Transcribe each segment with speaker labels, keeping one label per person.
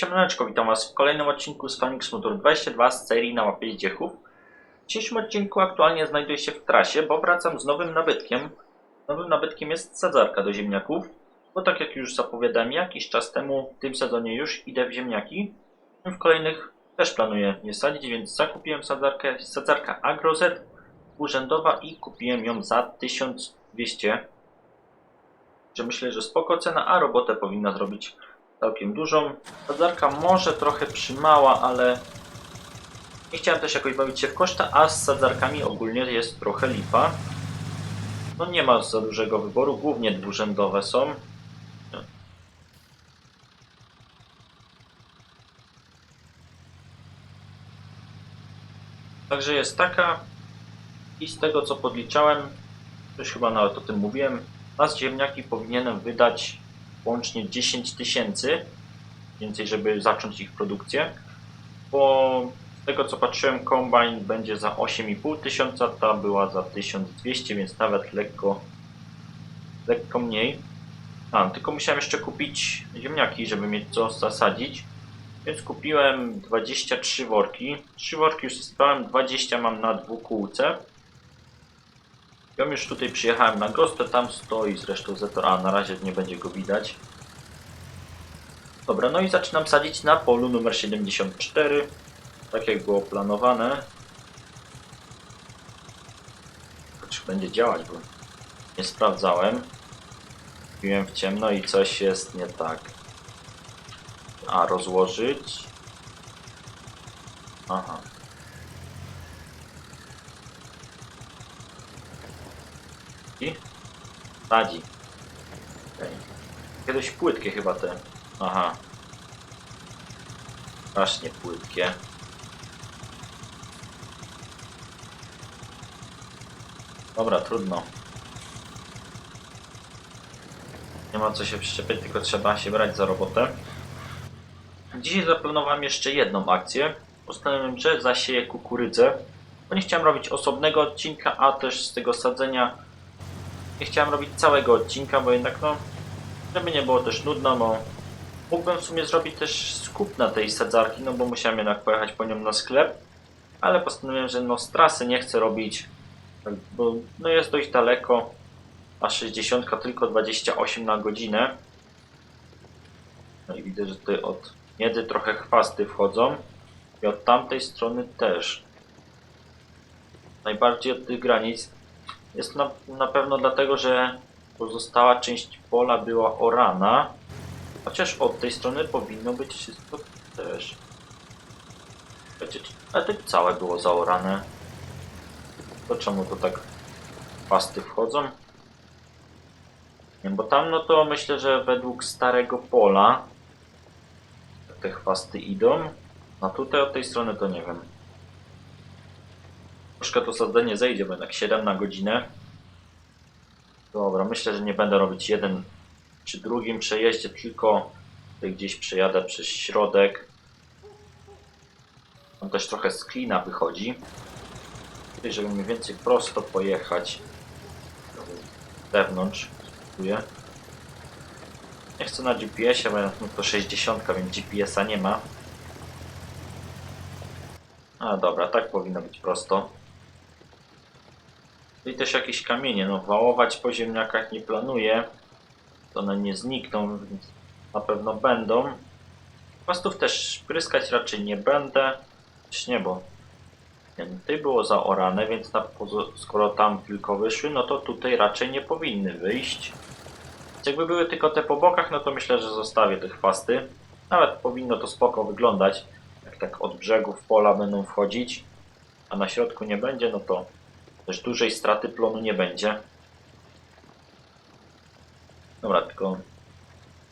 Speaker 1: Siemaneczko, witam was w kolejnym odcinku z Phoenix Motor 22 z serii na łapie zdziechów. W dzisiejszym odcinku aktualnie znajduję się w trasie, bo wracam z nowym nabytkiem. Nowym nabytkiem jest sadzarka do ziemniaków, bo tak jak już zapowiadałem jakiś czas temu, w tym sezonie już idę w ziemniaki. W kolejnych też planuję je sadzić, więc zakupiłem sadzarkę, sadzarka AgroZ urzędowa i kupiłem ją za 1200 że myślę, że spoko cena, a robotę powinna zrobić całkiem dużą. Sadzarka może trochę przymała, ale nie chciałem też jakoś bawić się w koszta, a z sadzarkami ogólnie jest trochę lipa. No nie ma za dużego wyboru, głównie dwurzędowe są. Także jest taka i z tego co podliczałem, już chyba nawet o tym mówiłem, na ziemniaki powinienem wydać łącznie 10 tysięcy więcej, żeby zacząć ich produkcję. Bo z tego co patrzyłem, kombajn będzie za 8,5 tysiąca, ta była za 1200, więc nawet lekko, lekko mniej. A, tylko musiałem jeszcze kupić ziemniaki, żeby mieć co zasadzić. Więc kupiłem 23 worki. 3 worki już sypałem, 20 mam na dwukółce. Ja już tutaj przyjechałem na gospę, tam stoi zresztą Zetor, a na razie nie będzie go widać. Dobra, no i zaczynam sadzić na polu numer 74, tak jak było planowane. Czy będzie działać, bo nie sprawdzałem. Piłem w ciemno i coś jest nie tak. A, rozłożyć. Aha. I? Sadzi. Okej. Kiedyś płytkie chyba te. Aha. Strasznie płytkie. Dobra, trudno. Nie ma co się przyczepiać, tylko trzeba się brać za robotę. Dzisiaj zaplanowałem jeszcze jedną akcję. Postanowiłem, że zasieję kukurydzę. Bo nie chciałem robić osobnego odcinka, a też z tego sadzenia nie chciałem robić całego odcinka, bo jednak no, żeby nie było też nudno, bo mógłbym w sumie zrobić też skup na tej sadzarki, no bo musiałem jednak pojechać po nią na sklep, ale postanowiłem, że no z trasy nie chcę robić, bo no jest dość daleko, a 60 tylko 28 na godzinę. No i widzę, że tutaj od miedzy trochę chwasty wchodzą i od tamtej strony też. Najbardziej od tych granic jest na, na pewno dlatego, że pozostała część pola była orana. Chociaż od tej strony powinno być wszystko też. Ale to całe było zaorane. To czemu to tak pasty wchodzą? Nie, bo tam no to myślę, że według starego pola te chwasty idą. A tutaj od tej strony to nie wiem. Troszkę to sadzenie zejdzie, bo jednak 7 na godzinę. Dobra, myślę, że nie będę robić jeden przy drugim przejeździe, tylko gdzieś przejadę przez środek. Tam też trochę z klina wychodzi. Tutaj, żeby mniej więcej prosto pojechać z zewnątrz. Spróbuję. Nie chcę na GPS-ie, bo no to 60, więc GPS-a nie ma. A dobra, tak powinno być prosto. I też jakieś kamienie, no wałować po ziemniakach nie planuję. To one nie znikną, więc na pewno będą. Pastów też pryskać raczej nie będę. Nie, bo tutaj było zaorane, więc na, skoro tam tylko wyszły, no to tutaj raczej nie powinny wyjść. Jakby były tylko te po bokach, no to myślę, że zostawię te chwasty. Nawet powinno to spoko wyglądać. Jak tak od brzegów pola będą wchodzić, a na środku nie będzie, no to też dużej straty plonu nie będzie. Dobra, tylko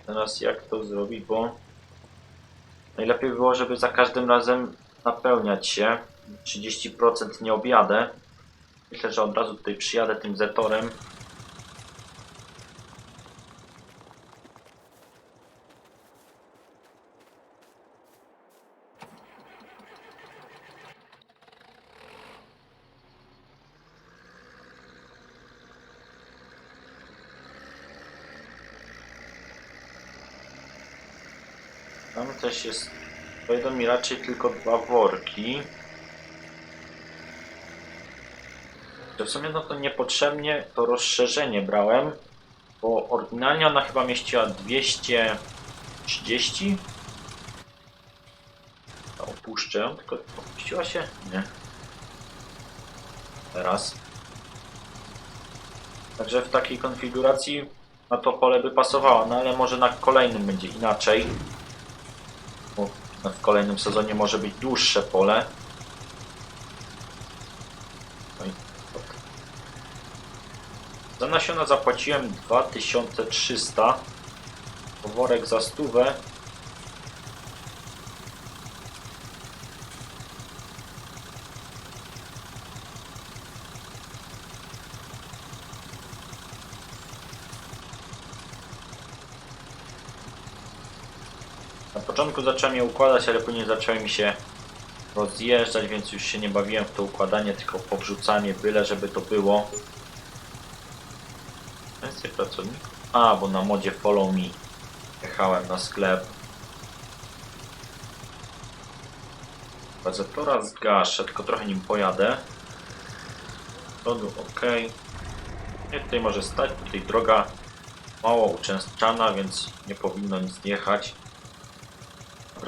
Speaker 1: teraz jak to zrobić, bo najlepiej było, żeby za każdym razem napełniać się. 30% nie objadę. Myślę, że od razu tutaj przyjadę tym zetorem. Też jest. Pojedą mi raczej tylko dwa worki. To w sumie no to niepotrzebnie to rozszerzenie brałem, bo oryginalnie ona chyba mieściła 230. To opuszczę, tylko opuściła się? Nie. Teraz. Także w takiej konfiguracji na to pole by pasowało, no ale może na kolejnym będzie inaczej. Bo w kolejnym sezonie może być dłuższe pole. No. Za nasiona zapłaciłem 2300. Worek za stówę. Na początku zacząłem je układać, ale później zaczęły mi się rozjeżdżać, więc już się nie bawiłem w to układanie, tylko powrzucanie, byle żeby to było. Więcej pracowników? A, bo na modzie Follow Me jechałem na sklep. Fazatora zgaszę, tylko trochę nim pojadę. Przodu ok. Nie tutaj może stać, tutaj droga mało uczęszczana, więc nie powinno nic jechać.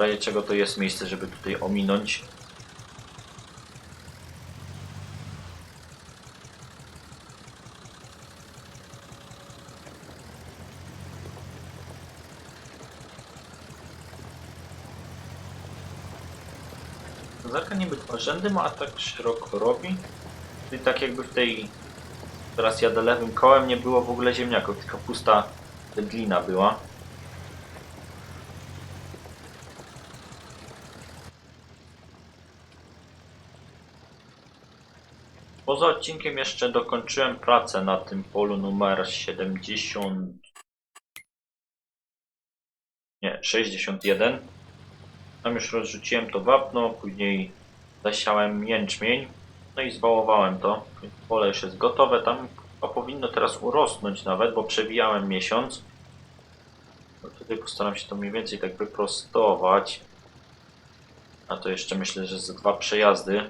Speaker 1: Razie czego to jest miejsce, żeby tutaj ominąć. Zerka niby dwa rzędy ma, a tak szeroko robi. I tak jakby w tej... Teraz jadę lewym kołem, nie było w ogóle ziemniaków, tylko pusta wędlina była. Poza odcinkiem jeszcze dokończyłem pracę na tym polu numer 70. Nie, 61. Tam już rozrzuciłem to wapno, później zasiałem jęczmień, no i zwałowałem to. Pole już jest gotowe, tam a powinno teraz urosnąć nawet, bo przewijałem miesiąc. No tutaj postaram się to mniej więcej tak wyprostować. A to jeszcze myślę, że ze dwa przejazdy.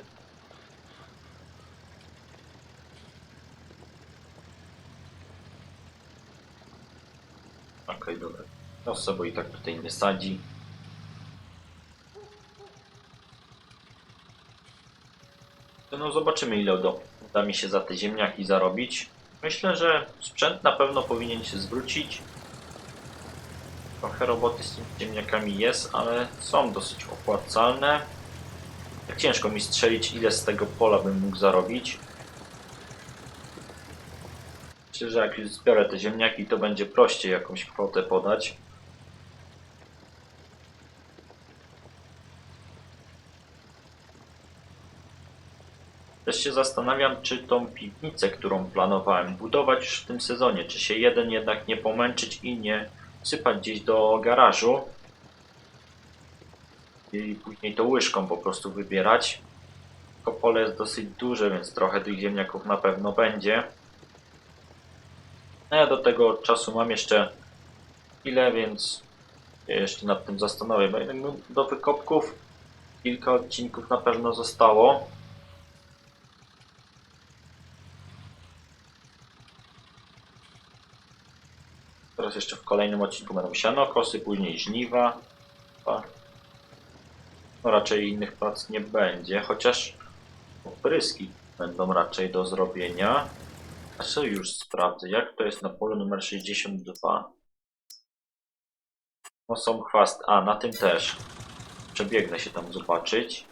Speaker 1: To sobie i tak tutaj nie sadzi. No zobaczymy ile uda, uda mi się za te ziemniaki zarobić. Myślę, że sprzęt na pewno powinien się zwrócić. Trochę roboty z tymi ziemniakami jest, ale są dosyć opłacalne. Tak ciężko mi strzelić ile z tego pola bym mógł zarobić. Myślę, że jak już zbiorę te ziemniaki, to będzie prościej jakąś kwotę podać. Też się zastanawiam, czy tą piwnicę, którą planowałem budować już w tym sezonie, czy się jeden jednak nie pomęczyć i nie sypać gdzieś do garażu i później to łyżką po prostu wybierać. To pole jest dosyć duże, więc trochę tych ziemniaków na pewno będzie. No ja do tego czasu mam jeszcze chwilę, więc jeszcze nad tym zastanowię, no, do wykopków kilka odcinków na pewno zostało. Teraz jeszcze w kolejnym odcinku będą sianokosy, później żniwa. No raczej innych prac nie będzie, chociaż opryski będą raczej do zrobienia. A co już sprawdzę, jak to jest na polu numer 62? No są chwast, a na tym też. Przebiegnę się tam zobaczyć.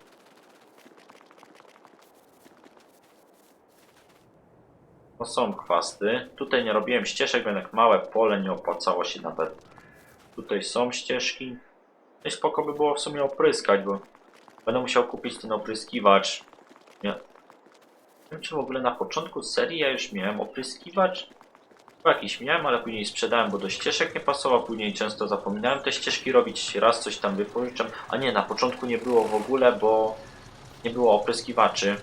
Speaker 1: No są chwasty. Tutaj nie robiłem ścieżek, bo jednak małe pole nie opłacało się nawet. Tutaj są ścieżki. No i spoko by było w sumie opryskać, bo będę musiał kupić ten opryskiwacz. Nie. Nie wiem, czy w ogóle na początku serii ja już miałem opryskiwacz. Chyba jakiś miałem, ale później sprzedałem, bo do ścieżek nie pasował. Później często zapominałem te ścieżki robić. Raz coś tam wypożyczam. A nie, na początku nie było w ogóle, bo nie było opryskiwaczy.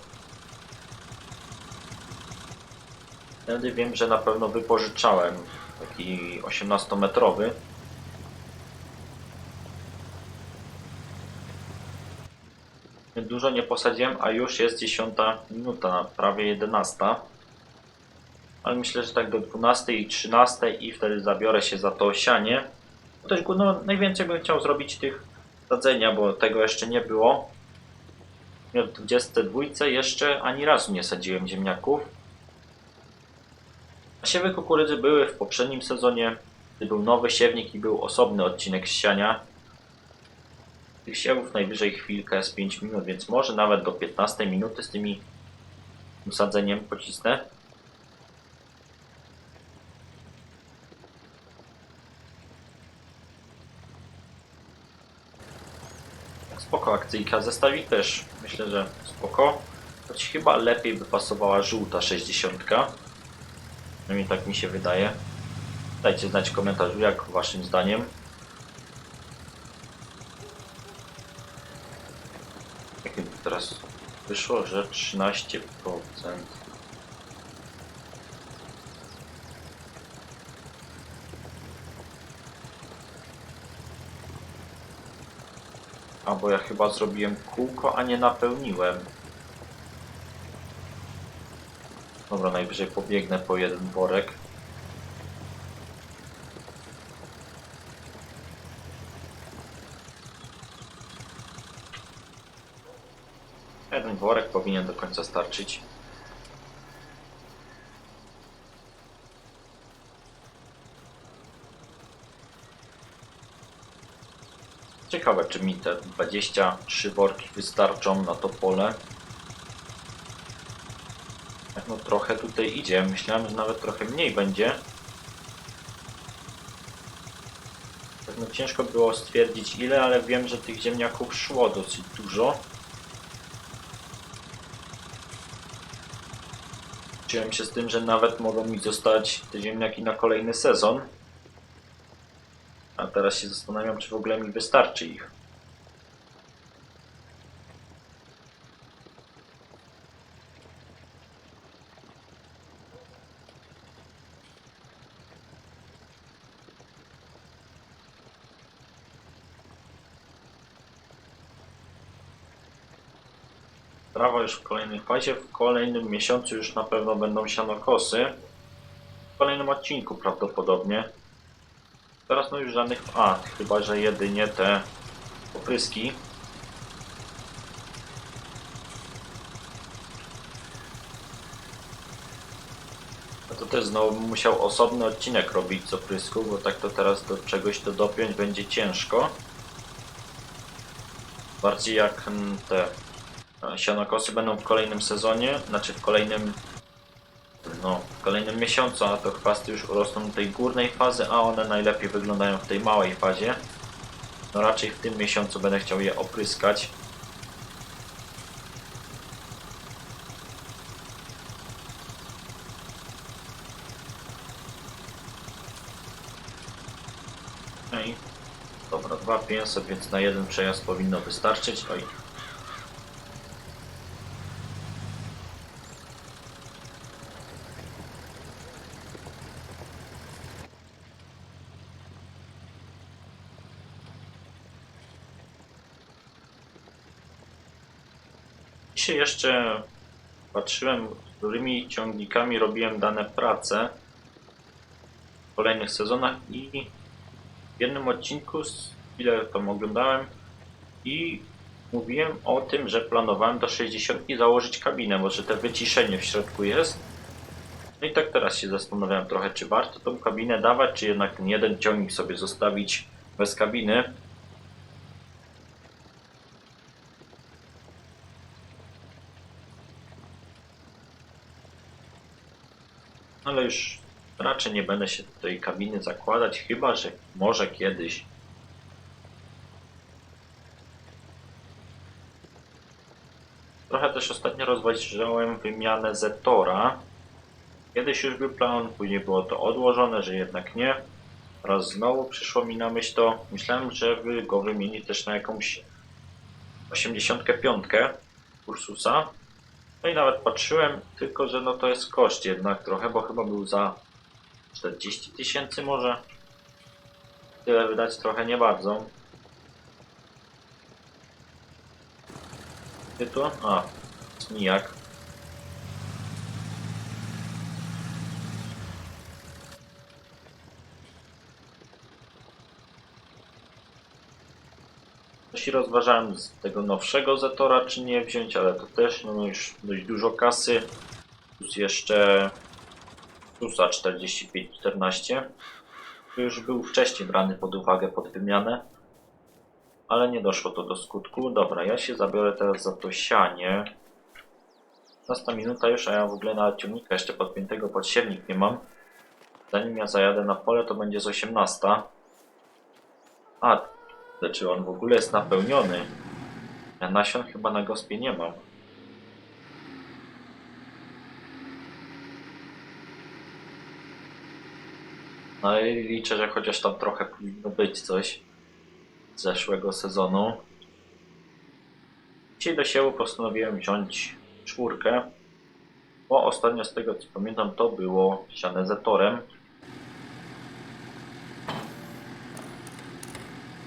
Speaker 1: Wtedy wiem, że na pewno wypożyczałem taki 18-metrowy. Dużo nie posadziłem, a już jest 10 minuta, prawie 11. Ale myślę, że tak do 12 i 13 i wtedy zabiorę się za to sianie. Bo Też no, najwięcej bym chciał zrobić tych sadzenia, bo tego jeszcze nie było. W 22 jeszcze ani razu nie sadziłem ziemniaków. Siewy kukurydzy były w poprzednim sezonie, gdy był nowy siewnik i był osobny odcinek siania. Tych siewów najwyżej chwilkę z 5 minut, więc może nawet do 15 minuty z tymi tym sadzeniem pocisnę. Spoko akcyjka, zestawik też myślę, że spoko. Choć chyba lepiej by pasowała żółta 60. Przynajmniej tak mi się wydaje. Dajcie znać w komentarzu, jak waszym zdaniem. Jak mi teraz wyszło, że 13%. A bo ja chyba zrobiłem kółko, a nie napełniłem. Dobra, najwyżej pobiegnę po jeden worek. Jeden worek powinien do końca starczyć. Ciekawe, czy mi te 23 worki wystarczą na to pole. Trochę tutaj idzie. Myślałem, że nawet trochę mniej będzie. No ciężko było stwierdzić ile, ale wiem, że tych ziemniaków szło dosyć dużo. Czułem się z tym, że nawet mogą mi zostać te ziemniaki na kolejny sezon. A teraz się zastanawiam, czy w ogóle mi wystarczy ich. Trawa już w kolejnej fazie, w kolejnym miesiącu już na pewno będą sianokosy. W kolejnym odcinku prawdopodobnie. Teraz no już żadnych... A, chyba, że jedynie te opryski. No to też znowu musiał osobny odcinek robić z oprysku, bo tak to teraz do czegoś to dopiąć będzie ciężko. Bardziej jak te sianokosy będą w kolejnym sezonie, znaczy w kolejnym no, w kolejnym miesiącu, a to chwasty już urosną do tej górnej fazy, a one najlepiej wyglądają w tej małej fazie. No raczej w tym miesiącu będę chciał je opryskać. I dobra, dwa 500, więc na jeden przejazd powinno wystarczyć. Oj, Dzisiaj jeszcze patrzyłem, którymi ciągnikami robiłem dane prace w kolejnych sezonach i w jednym odcinku, ile tam oglądałem i mówiłem o tym, że planowałem do 60 założyć kabinę, bo że te wyciszenie w środku jest. No i tak teraz się zastanawiałem trochę, czy warto tą kabinę dawać, czy jednak ten jeden ciągnik sobie zostawić bez kabiny. Ale już raczej nie będę się do tej kabiny zakładać, chyba że może kiedyś. Trochę też ostatnio rozważałem wymianę Zetora. Kiedyś już był plan, później było to odłożone, że jednak nie. Teraz znowu przyszło mi na myśl to. Myślałem, żeby go wymienić też na jakąś 85 Ursusa. No i nawet patrzyłem, tylko że no to jest koszt jednak trochę, bo chyba był za 40 tysięcy może. Tyle wydać trochę nie bardzo. Gdzie to? A, Zmijak. Jeśli rozważałem z tego nowszego Zetora, czy nie wziąć, ale to też no już dość dużo kasy. Plus jeszcze Susa 4514. To już był wcześniej brany pod uwagę pod wymianę. Ale nie doszło to do skutku. Dobra, ja się zabiorę teraz za to sianie. 15 minuta już, a ja w ogóle nawet ciągnika jeszcze podpiętego pod siewnik nie mam. Zanim ja zajadę na pole, to będzie z 18. A, znaczy on w ogóle jest napełniony. Ja nasion chyba na gospie nie mam. No i liczę, że chociaż tam trochę powinno być coś z zeszłego sezonu. Dzisiaj do siełu postanowiłem wziąć czwórkę, bo ostatnio z tego co pamiętam to było siane zetorem.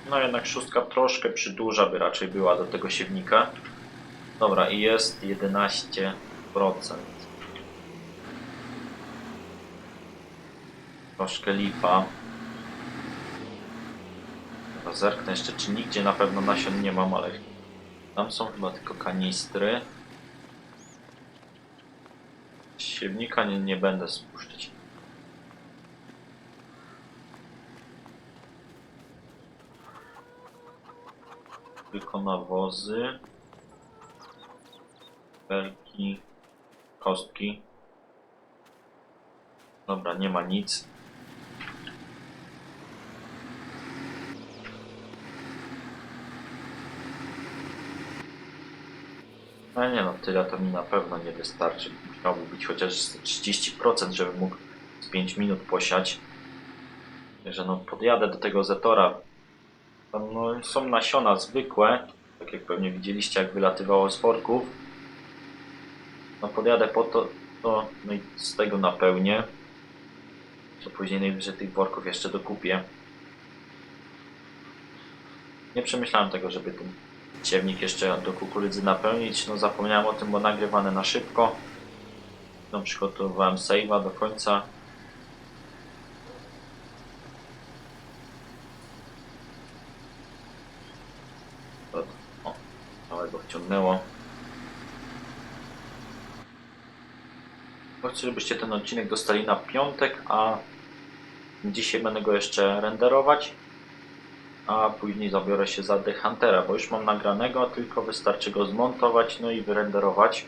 Speaker 1: No jednak szóstka troszkę przydłuża by raczej była do tego siewnika. Dobra i jest 11%. Troszkę lipa. Dobra, Zerknę jeszcze, czy nigdzie na pewno nasion nie mam, ale tam są chyba tylko kanistry. Siewnika nie, nie będę spuszczać. Tylko nawozy. Belki. Kostki. Dobra, nie ma nic. Ale nie no, tyle to mi na pewno nie wystarczy. Musiałoby być chociaż z 30%, żebym mógł z 5 minut posiać. Że no, podjadę do tego Zetora. Tam no, są nasiona zwykłe, tak jak pewnie widzieliście, jak wylatywało z worków. No podjadę po to, to no i z tego napełnię. To później najwyżej tych worków jeszcze dokupię. Nie przemyślałem tego, żeby ten ciemnik jeszcze do kukurydzy napełnić. No zapomniałem o tym, bo nagrywane na szybko. No przygotowywałem save'a do końca. O, o, małego wciągnęło. Chcę, żebyście ten odcinek dostali na piątek, a dzisiaj będę go jeszcze renderować a później zabiorę się za The Huntera, bo już mam nagranego, tylko wystarczy go zmontować, no i wyrenderować.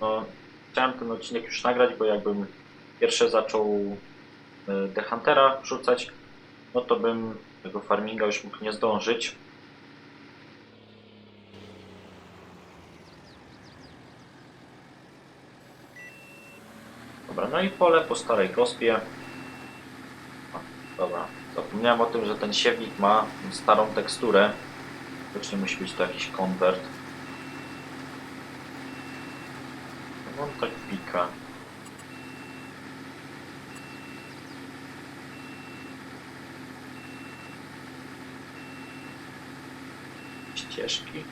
Speaker 1: No, chciałem ten odcinek już nagrać, bo jakbym pierwsze zaczął e, The Huntera wrzucać, no to bym tego farminga już mógł nie zdążyć. Dobra, no i pole po starej gospie. Dobra, zapomniałem o tym, że ten siewnik ma starą teksturę. Widocznie musi być to jakiś konwert. No on tak pika. Ścieżki.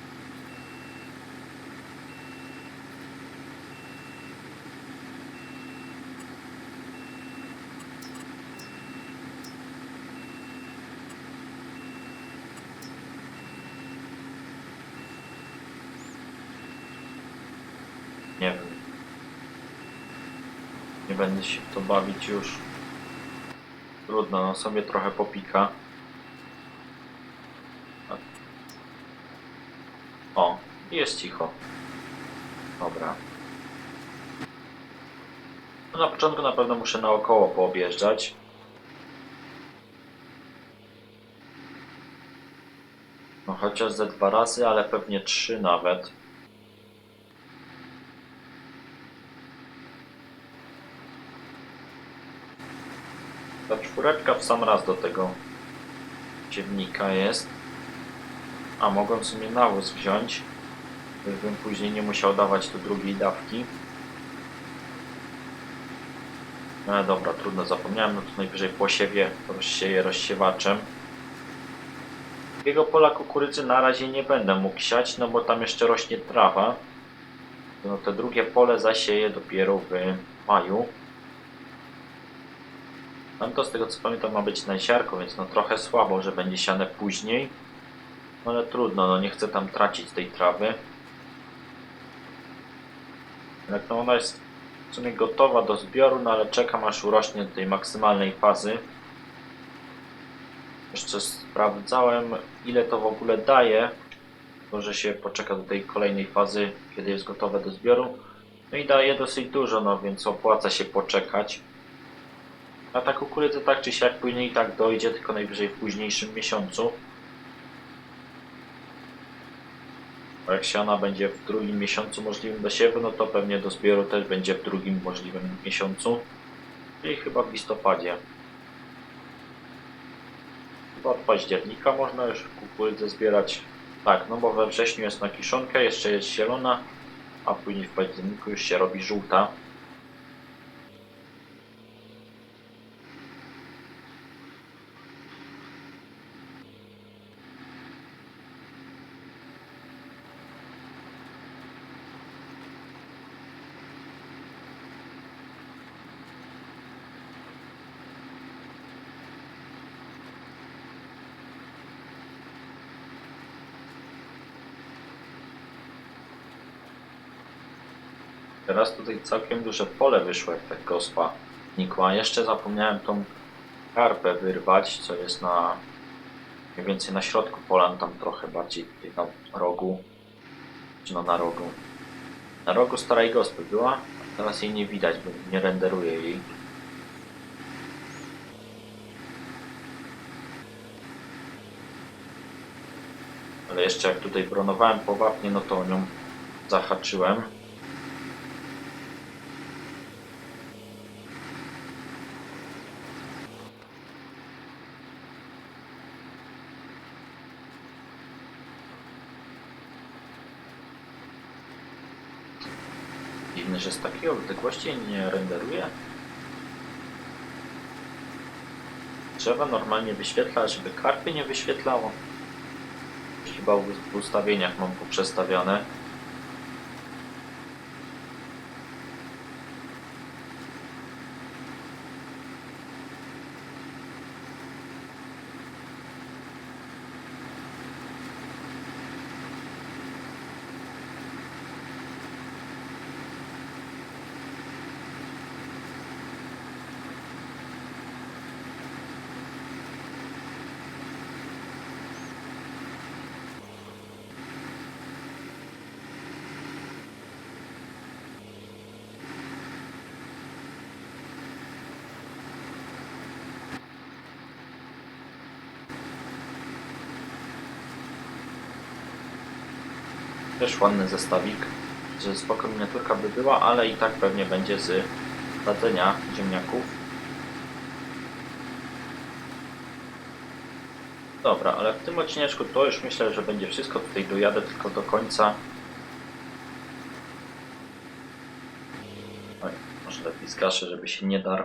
Speaker 1: Nie wiem. Nie będę się w to bawić już. Trudno, no sobie trochę popika. O, i jest cicho. Dobra. No na początku na pewno muszę naokoło poobjeżdżać. No chociaż ze dwa razy, ale pewnie trzy nawet. Ta czwóreczka w sam raz do tego ciewnika jest. A mogłem sobie nawóz wziąć, żebym później nie musiał dawać tu drugiej dawki. No dobra, trudno, zapomniałem, no to najwyżej posiewie rozsieję rozsiewaczem. Drugiego pola kukurydzy na razie nie będę mógł siać, no bo tam jeszcze rośnie trawa. No to drugie pole zasieję dopiero w maju. Tam to z tego co pamiętam ma być na ziarko, więc no trochę słabo, że będzie siane później. No ale trudno, no nie chcę tam tracić tej trawy. No ona jest w sumie gotowa do zbioru, no ale czekam aż urośnie do tej maksymalnej fazy. Jeszcze sprawdzałem ile to w ogóle daje. Może się poczeka do tej kolejnej fazy, kiedy jest gotowe do zbioru. No i daje dosyć dużo, no więc opłaca się poczekać. A ta kukurydza tak czy siak później i tak dojdzie, tylko najwyżej w późniejszym miesiącu. Bo jak siana będzie w drugim miesiącu możliwym do siewu, no to pewnie do zbioru też będzie w drugim możliwym miesiącu. Czyli chyba w listopadzie. Chyba od października można już kukurydzę zbierać. Tak, no bo we wrześniu jest na kiszonkę, jeszcze jest zielona, a później w październiku już się robi żółta. Teraz tutaj całkiem duże pole wyszło, jak tak gospa nikła. Jeszcze zapomniałem tą karpę wyrwać, co jest na mniej więcej na środku pola, no tam trochę bardziej na rogu. Czy no na rogu. Na rogu starej gospy była, a teraz jej nie widać, bo nie renderuje jej. Ale jeszcze jak tutaj bronowałem po wapnie, no to nią zahaczyłem. Dziwne, że z takiej odległości nie renderuje. Drzewa normalnie wyświetla, żeby karpy nie wyświetlało. Chyba w ustawieniach mam poprzestawiane. Też ładny zestawik, że spoko miniaturka by była, ale i tak pewnie będzie z sadzenia ziemniaków. Dobra, ale w tym odcineczku to już myślę, że będzie wszystko. Tutaj dojadę tylko do końca. Oj, może lepiej zgaszę, żeby się nie darł.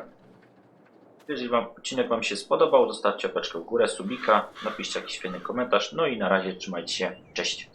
Speaker 1: Jeżeli wam odcinek Wam się spodobał, zostawcie łapeczkę w górę, subika, napiszcie jakiś fajny komentarz. No i na razie trzymajcie się, cześć!